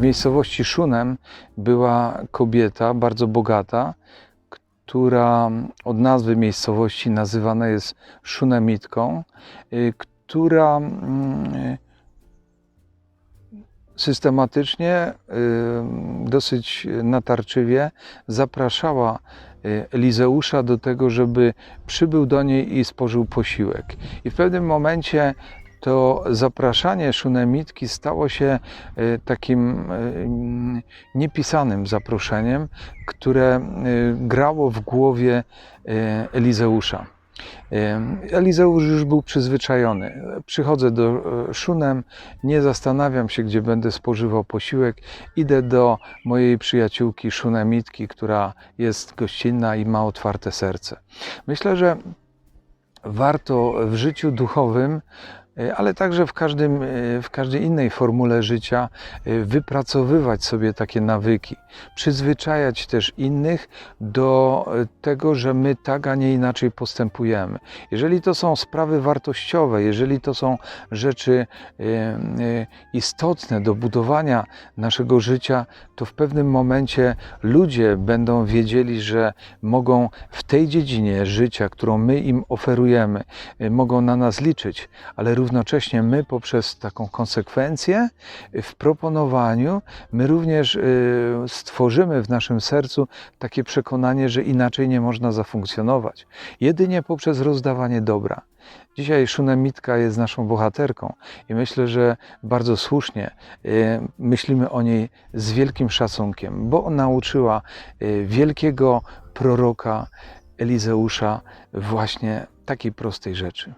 W miejscowości Szunem była kobieta bardzo bogata, która od nazwy miejscowości nazywana jest Szunemitką, y, która mm, systematycznie, y, dosyć natarczywie zapraszała y, Elizeusza do tego, żeby przybył do niej i spożył posiłek. I w pewnym momencie to zapraszanie Szunemitki stało się y, takim y, niepisanym zaproszeniem, które y, grało w głowie Elizeusza. Elizeusz już był przyzwyczajony. Przychodzę do Szunem, nie zastanawiam się, gdzie będę spożywał posiłek. Idę do mojej przyjaciółki Szunemitki, która jest gościnna i ma otwarte serce. Myślę, że warto w życiu duchowym, ale także w, każdym, y, w każdej innej formule życia y, wypracowywać sobie takie nawyki, przyzwyczajać też innych do tego, że my tak, a nie inaczej postępujemy. Jeżeli to są sprawy wartościowe, jeżeli to są rzeczy istotne do budowania naszego życia, to w pewnym momencie ludzie będą wiedzieli, że mogą w tej dziedzinie życia, którą my im oferujemy, mogą na nas liczyć, ale równocześnie my poprzez taką konsekwencję w proponowaniu, my również y, stworzymy w naszym sercu takie przekonanie, że inaczej nie można zafunkcjonować. Jedynie poprzez rozdawanie dobra. Dzisiaj Szunemitka jest naszą bohaterką i myślę, że bardzo słusznie y, myślimy o niej z wielkim szacunkiem, bo nauczyła y, wielkiego proroka Elizeusza właśnie takiej prostej rzeczy.